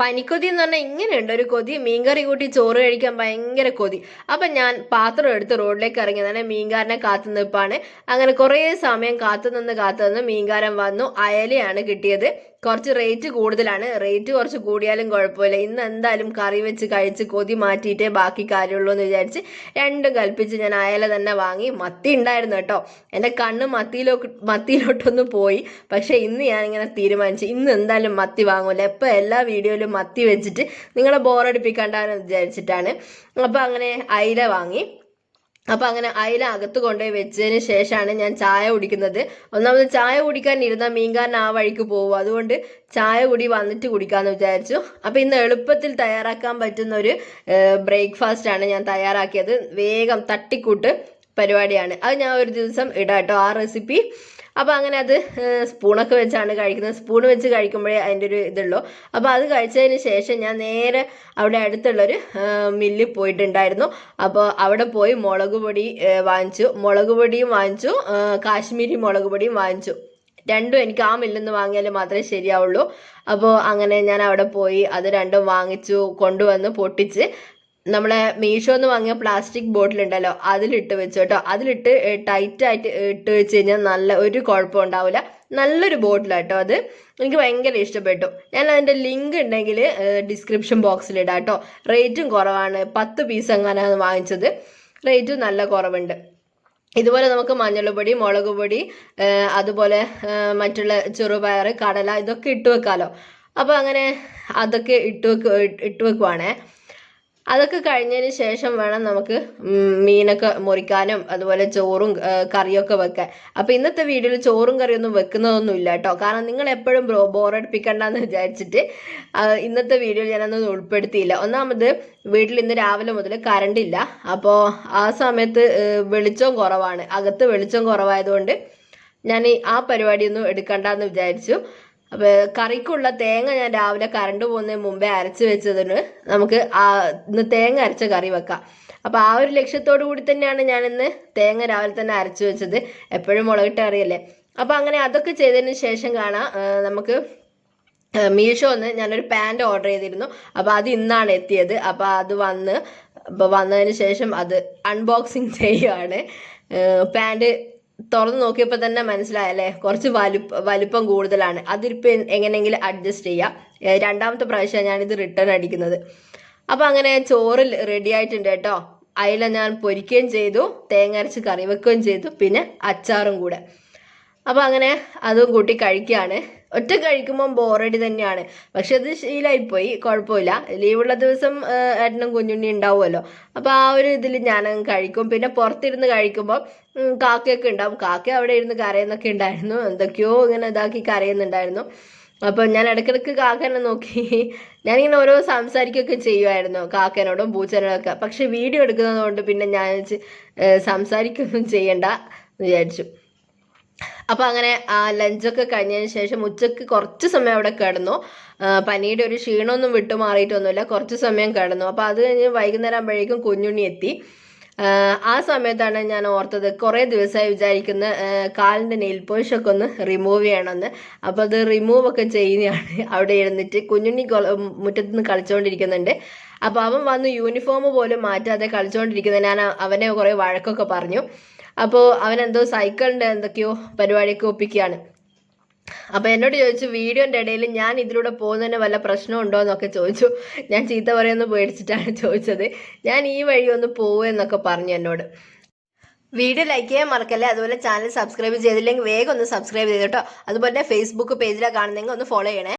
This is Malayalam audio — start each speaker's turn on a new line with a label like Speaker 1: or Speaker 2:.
Speaker 1: പനിക്കൊതി എന്ന് പറഞ്ഞാൽ ഇങ്ങനെയുണ്ട്. ഒരു കൊതി മീൻകറി കൂട്ടി ചോറ് കഴിക്കാൻ ഭയങ്കര കൊതി. അപ്പം ഞാൻ പാത്രം എടുത്ത് റോഡിലേക്ക് ഇറങ്ങി തന്നെ മീൻകാരനെ കാത്തു നിൽപ്പാണ്. അങ്ങനെ കുറേ സമയം കാത്തു നിന്ന് കാത്തു നിന്ന് മീൻകാരൻ വന്നു. അയലയാണ് കിട്ടിയത്. കുറച്ച് റേറ്റ് കൂടുതലാണ്. റേറ്റ് കുറച്ച് കൂടിയാലും കുഴപ്പമില്ല. ഇന്ന് എന്തായാലും കറി വെച്ച് കഴിച്ച് കൊതി മാറ്റിയിട്ടേ ബാക്കി കാര്യമുള്ളൂ എന്ന് വിചാരിച്ച് രണ്ടും കൽപ്പിച്ച് ഞാൻ അയല തന്നെ വാങ്ങി. മത്തി ഉണ്ടായിരുന്നു കേട്ടോ. എന്റെ കണ്ണ് മത്തിയിലോ മത്തിയിലോട്ടൊന്ന് പോയി. പക്ഷേ ഇന്ന് ഇങ്ങനെ തീരുമാനിച്ചു. ഇന്ന് എന്തായാലും മത്തി വാങ്ങൂല. എപ്പോൾ എല്ലാ വീഡിയോയിലും മത്തി വെച്ചിട്ട് നിങ്ങളെ ബോറടിപ്പിക്കണ്ടെന്ന് വിചാരിച്ചിട്ടാണ്. അപ്പോൾ അങ്ങനെ അയല വാങ്ങി. അപ്പോൾ അങ്ങനെ അയില അകത്ത് കൊണ്ടുപോയി വെച്ചതിന് ശേഷമാണ് ഞാൻ ചായ കുടിക്കുന്നത്. ഒന്നാമത് ചായ കുടിക്കാൻ ഇരുന്ന മീൻകാരൻ ആ വഴിക്ക് പോകും. അതുകൊണ്ട് ചായ കൂടി വന്നിട്ട് കുടിക്കാമെന്ന് വിചാരിച്ചു. അപ്പോൾ ഇന്ന് എളുപ്പത്തിൽ തയ്യാറാക്കാൻ പറ്റുന്ന ഒരു ബ്രേക്ക്ഫാസ്റ്റ് ആണ് ഞാൻ തയ്യാറാക്കിയത്. വേഗം തട്ടിക്കൂട്ട്. പരിപാടിയാണ്. അത് ഞാൻ ഒരു ദിവസം ഇടാം കേട്ടോ ആ റെസിപ്പി അപ്പോൾ അങ്ങനെ അത് സ്പൂണൊക്കെ വെച്ചാണ് കഴിക്കുന്നത്. സ്പൂൺ വെച്ച് കഴിക്കുമ്പോഴേ അതിന്റെ ഒരു ഇതുള്ളൂ. അപ്പോൾ അത് കഴിച്ചതിന് ശേഷം ഞാൻ നേരെ അവിടെ അടുത്തുള്ളൊരു മില്ലിൽ പോയിട്ടുണ്ടായിരുന്നു. അപ്പോൾ അവിടെ പോയി മുളക് പൊടി വാങ്ങിച്ചു. മുളക് പൊടിയും വാങ്ങിച്ചു. കാശ്മീരി മുളക് പൊടിയും വാങ്ങിച്ചു. രണ്ടും എനിക്ക് ആ മില്ലിൽ നിന്ന് വാങ്ങിയാൽ മാത്രമേ ശരിയാവുള്ളൂ. അപ്പോൾ അങ്ങനെ ഞാൻ അവിടെ പോയി അത് രണ്ടും വാങ്ങിച്ചു കൊണ്ടുവന്ന് പൊട്ടിച്ച് നമ്മളെ മീഷോന്ന് വാങ്ങിയ പ്ലാസ്റ്റിക് ബോട്ടിൽ ഉണ്ടല്ലോ അതിലിട്ട് വെച്ചു കേട്ടോ. അതിലിട്ട് ടൈറ്റ് ആയിട്ട് ഇട്ട് വെച്ച് കഴിഞ്ഞാൽ നല്ല ഒരു കുഴപ്പം ഉണ്ടാവില്ല നല്ലൊരു ബോട്ടിലാണ് കേട്ടോ അത്. എനിക്ക് ഭയങ്കര ഇഷ്ടപ്പെട്ടു. ഞാൻ അതിന്റെ ലിങ്ക് ഉണ്ടെങ്കിൽ ഡിസ്ക്രിപ്ഷൻ ബോക്സിൽ ഇടാം കേട്ടോ. റേറ്റും കുറവാണ്. പത്ത് പീസ് എങ്ങനെയാണ് വാങ്ങിച്ചത്. റേറ്റും നല്ല കുറവുണ്ട്. ഇതുപോലെ നമുക്ക് മഞ്ഞൾപ്പൊടി മുളക് പൊടി അതുപോലെ മറ്റുള്ള ചെറുപയർ കടല ഇതൊക്കെ ഇട്ട് വെക്കാമല്ലോ അപ്പോൾ അങ്ങനെ അതൊക്കെ ഇട്ട് വെക്ക് ഇട്ട് വെക്കുവാണേ. അതൊക്കെ കഴിഞ്ഞതിന് ശേഷം വേണം നമുക്ക് മീനൊക്കെ മുറിക്കാനും അതുപോലെ ചോറും കറിയൊക്കെ വെക്കാൻ. അപ്പൊ ഇന്നത്തെ വീഡിയോയിൽ ചോറും കറിയൊന്നും വെക്കുന്നതൊന്നും ഇല്ല കേട്ടോ. കാരണം നിങ്ങൾ എപ്പോഴും ബ്രോ ബോറടിപ്പിക്കണ്ടെന്ന് വിചാരിച്ചിട്ട് ഇന്നത്തെ വീഡിയോയിൽ ഞാനൊന്നും ഉൾപ്പെടുത്തിയില്ല. ഒന്നാമത് വീട്ടിൽ ഇന്ന് രാവിലെ മുതൽ കറണ്ട് ഇല്ല. അപ്പോൾ ആ സമയത്ത് വെളിച്ചം കുറവാണ്. അകത്ത് വെളിച്ചം കുറവായതുകൊണ്ട് ഞാൻ ആ പരിപാടിയൊന്നും എടുക്കണ്ടെന്ന് വിചാരിച്ചു. അപ്പോൾ കറിക്കുള്ള തേങ്ങ ഞാൻ രാവിലെ കറണ്ട് പോകുന്നതിന് മുമ്പേ അരച്ച് വെച്ചതിന് നമുക്ക് ഇന്ന് തേങ്ങ അരച്ച കറി വെക്കാം. അപ്പോൾ ആ ഒരു ലക്ഷ്യത്തോടു കൂടി തന്നെയാണ് ഞാൻ ഇന്ന് തേങ്ങ രാവിലെ തന്നെ അരച്ച് വെച്ചത്. എപ്പോഴും മുളകിട്ട അറിയല്ലേ അപ്പോൾ അങ്ങനെ അതൊക്കെ ചെയ്തതിന് ശേഷം കാണാം നമുക്ക് മീഷോ ഒന്ന് ഞാനൊരു പാന്റ് ഓർഡർ ചെയ്തിരുന്നു. അപ്പോൾ അത് ഇന്നാണ് എത്തിയത്. അപ്പോൾ അത് വന്ന് അപ്പോൾ വന്നതിന് ശേഷം അത് അൺബോക്സിങ് ചെയ്യുകയാണ് പാന്റ് തുറന്ന് നോക്കിയപ്പോൾ തന്നെ മനസ്സിലായല്ലേ? കുറച്ച് വലുപ്പ വലുപ്പം കൂടുതലാണ്. അതിപ്പോൾ എങ്ങനെയെങ്കിലും അഡ്ജസ്റ്റ് ചെയ്യാം. രണ്ടാമത്തെ പ്രാവശ്യം ഞാനിത് റിട്ടേൺ അടിക്കുന്നത്. അപ്പോൾ അങ്ങനെ ചോറിൽ റെഡി ആയിട്ടുണ്ട് കേട്ടോ. അയില ഞാൻ പൊരിക്കുകയും ചെയ്തു തേങ്ങ അരച്ച് കറി വെക്കുകയും ചെയ്തു പിന്നെ അച്ചാറും കൂടെ. അപ്പോൾ അങ്ങനെ അതും കൂട്ടി കഴിക്കുകയാണ് ഒറ്റ കഴിക്കുമ്പോൾ ബോറടി തന്നെയാണ്. പക്ഷെ അത് ശീലമായിപ്പോയി കുഴപ്പമില്ല. ലീവുള്ള ദിവസം ഏട്ടനും കുഞ്ഞുണ്ണി ഉണ്ടാവുമല്ലോ. അപ്പോൾ ആ ഒരു ഇതിൽ ഞാൻ കഴിക്കും. പിന്നെ പുറത്തിരുന്ന് കഴിക്കുമ്പോൾ കാക്കയൊക്കെ ഉണ്ടാവും. കാക്ക അവിടെ ഇരുന്ന് കരയുന്നൊക്കെ ഉണ്ടായിരുന്നു. എന്തൊക്കെയോ ഇങ്ങനെ ഇതാക്കി കരയുന്നുണ്ടായിരുന്നു. അപ്പോൾ ഞാൻ ഇടയ്ക്കിടയ്ക്ക് കാക്കനെ നോക്കി. ഞാനിങ്ങനെ ഓരോ സംസാരിക്കുകയൊക്കെ ചെയ്യുമായിരുന്നു കാക്കനോടും പൂച്ചനോടൊക്കെ പക്ഷെ വീഡിയോ എടുക്കുന്നത് കൊണ്ട് പിന്നെ ഞാൻ സംസാരിക്കൊന്നും ചെയ്യണ്ട വിചാരിച്ചു. അപ്പോൾ അങ്ങനെ ലഞ്ചൊക്കെ കഴിഞ്ഞതിന് ശേഷം ഉച്ചയ്ക്ക് കുറച്ച് സമയം അവിടെ കിടന്നു. പനിയുടെ ഒരു ക്ഷീണമൊന്നും വിട്ടുമാറിയിട്ടൊന്നുമില്ല കുറച്ച് സമയം കിടന്നു. അപ്പോൾ അത് കഴിഞ്ഞ് വൈകുന്നേരം ആകുമ്പോഴേക്കും കുഞ്ഞുണ്ണി എത്തി. ആ സമയത്താണ് ഞാൻ ഓർത്തത് കുറേ ദിവസമായി വിചാരിക്കുന്ന കാലിന്റെ നെയിൽ പോളിഷൊക്കെ ഒന്ന് റിമൂവ് ചെയ്യണമെന്ന്. അപ്പോൾ അത് റിമൂവ് ഒക്കെ ചെയ്യുന്നതാണ് അവിടെ ഇരുന്നിട്ട് കുഞ്ഞുണ്ണി മുറ്റത്ത് നിന്ന് കളിച്ചുകൊണ്ടിരിക്കുന്നുണ്ട് അപ്പോൾ അവൻ വന്ന് യൂണിഫോം പോലും മാറ്റാതെ കളിച്ചുകൊണ്ടിരിക്കുന്നത് ഞാൻ അവനെ കുറേ വഴക്കൊക്കെ പറഞ്ഞു. അപ്പോൾ അവൻ എന്തോ സൈക്കിളിന്റെ എന്തൊക്കെയോ പരിപാടിയൊക്കെ ഒപ്പിക്കുകയാണ്. അപ്പോൾ എന്നോട് ചോദിച്ചു വീഡിയോന്റെ ഇടയിൽ ഞാൻ ഇതിലൂടെ പോകുന്നതിന് വല്ല പ്രശ്നമുണ്ടോ എന്നൊക്കെ ചോദിച്ചു. ഞാൻ ചീത്ത പറയുമെന്ന് പേടിച്ചിട്ടാണ് ചോദിച്ചത്. ഞാൻ ഈ വഴി ഒന്ന് പോവുമെന്നൊക്കെ പറഞ്ഞു എന്നോട്. വീഡിയോ ലൈക്ക് ചെയ്യാൻ മറക്കല്ലേ? അതുപോലെ ചാനൽ സബ്സ്ക്രൈബ് ചെയ്തില്ലെങ്കിൽ വേഗം ഒന്ന് സബ്സ്ക്രൈബ് ചെയ്തോട്ടോ അതുപോലെ ഫേസ്ബുക്ക് പേജിലാണ് കാണുന്നെങ്കിൽ ഒന്ന് ഫോളോ ചെയ്യണേ.